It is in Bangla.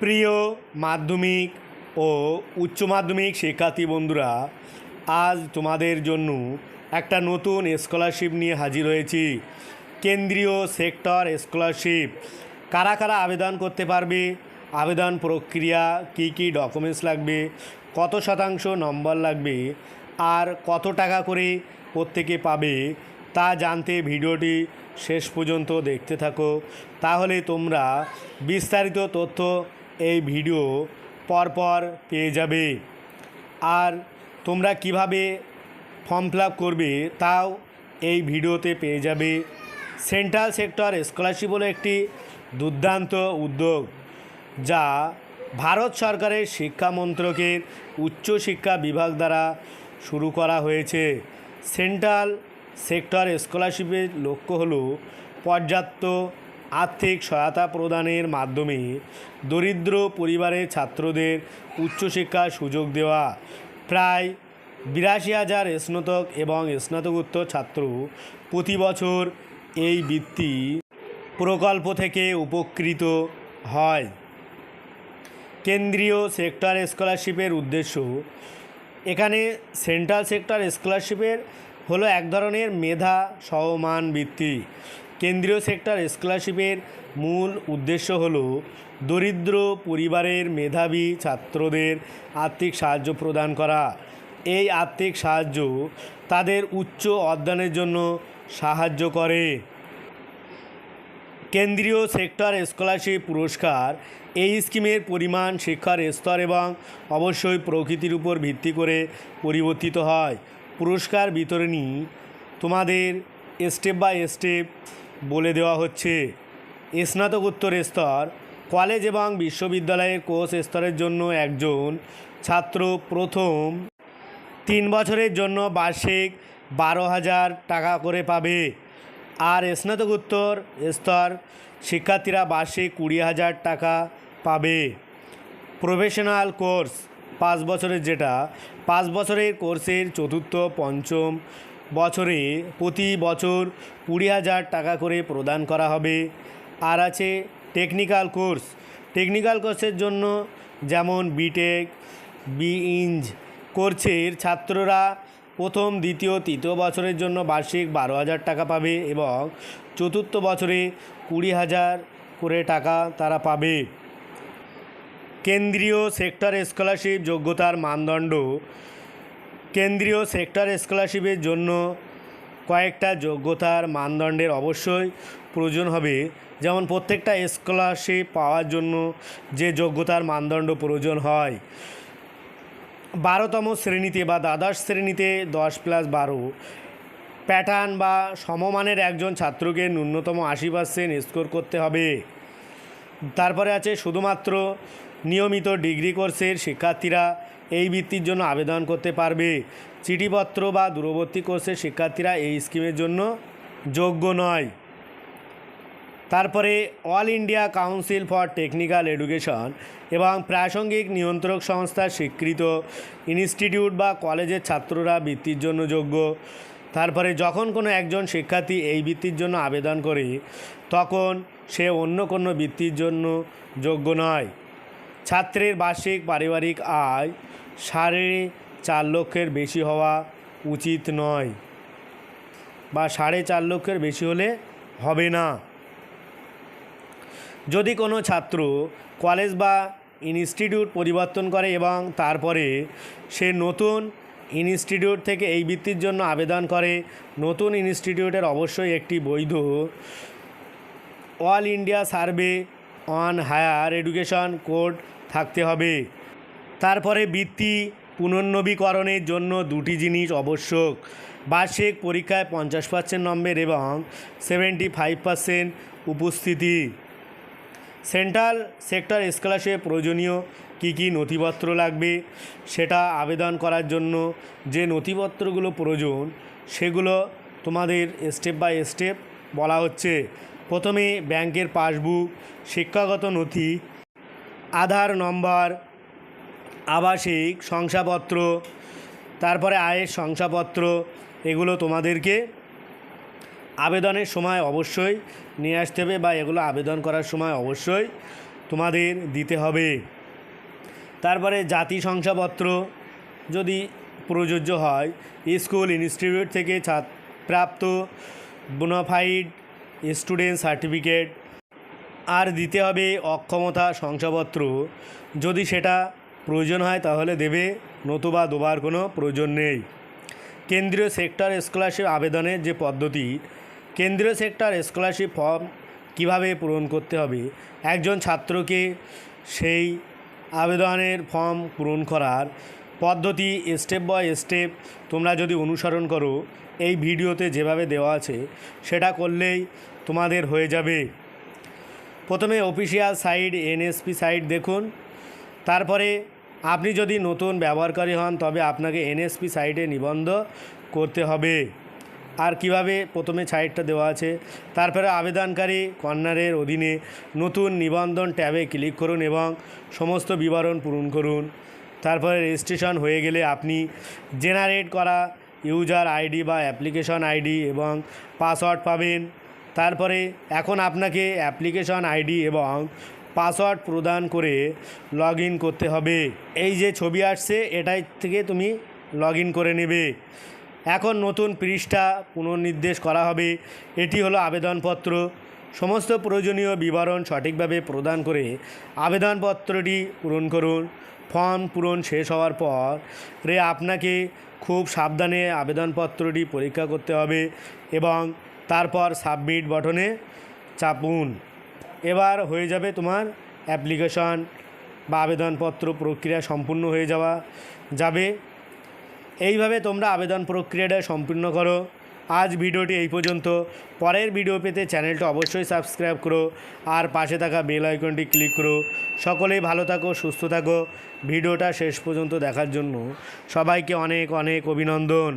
প্রিয় মাধ্যমিক ও উচ্চ মাধ্যমিক শিক্ষার্থী বন্ধুরা, আজ তোমাদের জন্য একটা নতুন স্কলারশিপ নিয়ে হাজির হয়েছি। কেন্দ্রীয় সেক্টর স্কলারশিপ কারা কারা আবেদন করতে পারবে, আবেদন প্রক্রিয়া কী কী ডকুমেন্টস লাগবে, কত শতাংশ নম্বর লাগবে, আর কত টাকা করে প্রত্যেকে পাবে, তা জানতে ভিডিওটি শেষ পর্যন্ত দেখতে থাকো। তাহলে তোমরা বিস্তারিত তথ্য এই ভিডিও পরপর পেয়ে যাবে। আর তোমরা কীভাবে ফর্ম ফিল করবে তাও এই ভিডিওতে পেয়ে যাবে। সেন্ট্রাল সেক্টর স্কলারশিপ হলো একটি দুর্দান্ত উদ্যোগ, যা ভারত সরকারের শিক্ষা মন্ত্রকের উচ্চশিক্ষা বিভাগ দ্বারা শুরু করা হয়েছে। সেন্ট্রাল সেক্টর স্কলারশিপের লক্ষ্য হলো পর্যাপ্ত আর্থিক সহায়তা প্রদানের মাধ্যমে দরিদ্র পরিবারের ছাত্রদের উচ্চশিক্ষার সুযোগ দেওয়া। প্রায় বিরাশি হাজার স্নাতক এবং স্নাতকোত্তর ছাত্র প্রতি বছর এই বৃত্তি প্রকল্প থেকে উপকৃত হয়। কেন্দ্রীয় সেক্টর স্কলারশিপের উদ্দেশ্য, এখানে সেন্ট্রাল সেক্টর স্কলারশিপের হলো এক ধরনের মেধা সহমান বৃত্তি। কেন্দ্রীয় সেক্টর স্কলারশিপের মূল উদ্দেশ্য হল দরিদ্র পরিবারের মেধাবী ছাত্রদের আর্থিক সাহায্য প্রদান করা। এই আর্থিক সাহায্য তাদের উচ্চ অধ্যয়নের জন্য সাহায্য করে। কেন্দ্রীয় সেক্টর স্কলারশিপ পুরস্কার এই স্কিমের পরিমাণ শিক্ষার স্তর এবং অবশ্যই প্রকৃতির উপর ভিত্তি করে পরিবর্তিত হয়। পুরস্কার বিতরণী তোমাদের স্টেপ বাই স্টেপ বলে দেওয়া হচ্ছে। স্নাতকোত্তর স্তর, কলেজ এবং বিশ্ববিদ্যালয়ের কোর্স স্তরের জন্য একজন ছাত্র প্রথম তিন বছরের জন্য বার্ষিক বারো হাজার টাকা করে পাবে। আর স্নাতকোত্তর স্তর, শিক্ষার্থীরা বার্ষিক কুড়ি হাজার টাকা পাবে। প্রফেশনাল কোর্স, পাঁচ বছরের যেটা, পাঁচ বছরের কোর্সের চতুর্থ, পঞ্চম বছরে প্রতি বছর কুড়ি হাজার টাকা করে প্রদান করা হবে। আর আছে টেকনিক্যাল কোর্স টেকনিক্যাল কোর্সের জন্য যেমন বিটেক বি ইঞ্জ কোর্সের ছাত্ররা প্রথম, দ্বিতীয়, তৃতীয় বছরের জন্য বার্ষিক বারো হাজার টাকা পাবে এবং চতুর্থ বছরে কুড়ি হাজার করে টাকা তারা পাবে। কেন্দ্রীয় সেক্টর স্কলারশিপ যোগ্যতার মানদণ্ড কেন্দ্রীয় সেক্টর স্কলারশিপের জন্য কয়েকটা যোগ্যতার মানদণ্ডের অবশ্যই প্রয়োজন হবে। যেমন প্রত্যেকটা স্কলারশিপ পাওয়ার জন্য যে যোগ্যতার মানদণ্ড প্রয়োজন হয়। বারোতম শ্রেণীতে বা দ্বাদশ শ্রেণীতে দশ প্লাস বারো। প্যাটার্ন বা সমমানের একজন ছাত্রকে ন্যূনতম আশি পার্সেন্ট স্কোর করতে হবে। তারপরে আছে শুধুমাত্র নিয়মিত ডিগ্রি কোর্সের শিক্ষার্থীরা এই বৃত্তির জন্য আবেদন করতে পারবে। চিঠিপত্র বা দূরবর্তী কোর্সের শিক্ষার্থীরা এই স্কিমের জন্য যোগ্য নয়। তারপরে All India Council for Technical Education এবং প্রাসঙ্গিক নিয়ন্ত্রক সংস্থার স্বীকৃত ইনস্টিটিউট বা কলেজের ছাত্ররা বৃত্তির জন্য যোগ্য। তারপরে যখন কোনো একজন শিক্ষার্থী এই বৃত্তির জন্য আবেদন করে, তখন সে অন্য কোনো বৃত্তির জন্য যোগ্য নয়। ছাত্রের বার্ষিক পারিবারিক আয় সাড়ে চার লক্ষের বেশি হওয়া উচিত নয় বা সাড়ে চার লক্ষের বেশি হলে হবে না। যদি কোনো ছাত্র কলেজ বা ইনস্টিটিউট পরিবর্তন করে এবং তারপরে সে নতুন ইনস্টিটিউট থেকে এই বৃত্তির জন্য আবেদন করে, নতুন ইনস্টিটিউটের অবশ্যই একটি বৈধ All India Survey on Higher Education code থাকতে হবে। তারপরে বৃত্তি পুনর্নবীকরণের জন্য দুটি জিনিস আবশ্যক। বার্ষিক পরীক্ষায় পঞ্চাশ পার্সেন্ট নম্বর এবং সেভেন্টি ফাইভ পার্সেন্ট উপস্থিতি। সেন্ট্রাল সেক্টর স্কলারশিপে প্রয়োজনীয় কী কী নথিপত্র লাগবে? সেটা আবেদন করার জন্য যে নথিপত্রগুলো প্রয়োজন, সেগুলো তোমাদের স্টেপ বাই স্টেপ বলা হচ্ছে। প্রথমে ব্যাংকের পাসবুক, শিক্ষাগত নথি, আধার নম্বর আবাসিক শংসাপত্র, তারপরে আয়ের শংসাপত্র, এগুলো তোমাদেরকে আবেদনের সময় অবশ্যই নিয়ে আসতে হবে বা এগুলো আবেদন করার সময় অবশ্যই তোমাদের দিতে হবে। তারপরে জাতি শংসাপত্র, যদি প্রযোজ্য হয়, স্কুল ইনস্টিটিউট থেকে প্রাপ্ত বোনাফাইড স্টুডেন্ট সার্টিফিকেট, আর দিতে হবে অক্ষমতা শংসাপত্র, যদি সেটা প্রয়োজন হয় তাহলে দেবে, নতুবা দেবার কোনো প্রয়োজন নেই। কেন্দ্রীয় সেক্টর স্কলারশিপ আবেদনের যে পদ্ধতি, কেন্দ্রীয় সেক্টর স্কলারশিপ ফর্ম কীভাবে পূরণ করতে হবে, একজন ছাত্রকে সেই আবেদনের ফর্ম পূরণ করার পদ্ধতি স্টেপ বাই স্টেপ তোমরা যদি অনুসরণ করো, এই ভিডিওতে যেভাবে দেওয়া আছে, সেটা করলেই তোমাদের হয়ে যাবে। প্রথমে অফিসিয়াল সাইট এনএসপি সাইট দেখুন, তারপরে আপনি যদি নতুন ব্যবহারকারী হন, তবে আপনাকে এনএসপি সাইটে নিবন্ধ করতে হবে। আর কীভাবে প্রথমে সাইটটা দেওয়া আছে, তারপরে আবেদনকারী কর্নারের অধীনে নতুন নিবন্ধন ট্যাবে ক্লিক করুন এবং সমস্ত বিবরণ পূরণ করুন। তারপরে রেজিস্ট্রেশন হয়ে গেলে আপনি জেনারেট করা ইউজার আইডি বা অ্যাপ্লিকেশন আইডি এবং পাসওয়ার্ড পাবেন। তারপরে এখন আপনাকে অ্যাপ্লিকেশন আইডি এবং পাসওয়ার্ড প্রদান করে লগ করতে হবে। এই যে ছবি আসছে, এটাই থেকে তুমি লগ করে নেবে। এখন নতুন পৃষ্ঠা পুনর্নির্দেশ করা হবে। এটি হলো আবেদনপত্র। সমস্ত প্রয়োজনীয় বিবরণ সঠিকভাবে প্রদান করে আবেদনপত্রটি পূরণ করুন। ফর্ম পূরণ শেষ হওয়ার পর রে আপনাকে খুব সাবধানে আবেদনপত্রটি পরীক্ষা করতে হবে এবং তারপর সাবমিট বটনে চাপুন। এবার হয়ে যাবে তোমার অ্যাপ্লিকেশন বা আবেদনপত্র প্রক্রিয়া সম্পূর্ণ হয়ে যাওয়া যাবে। এইভাবে তোমরা আবেদন প্রক্রিয়াটা সম্পূর্ণ করো। আজ ভিডিওটি এই পর্যন্ত। পরের ভিডিও পেতে চ্যানেলটা অবশ্যই সাবস্ক্রাইব করো আর পাশে থাকা বেল আইকনটি ক্লিক করো। সকলেই ভালো থাকো, সুস্থ থাকো। ভিডিওটা শেষ পর্যন্ত দেখার জন্য সবাইকে অনেক অনেক অভিনন্দন।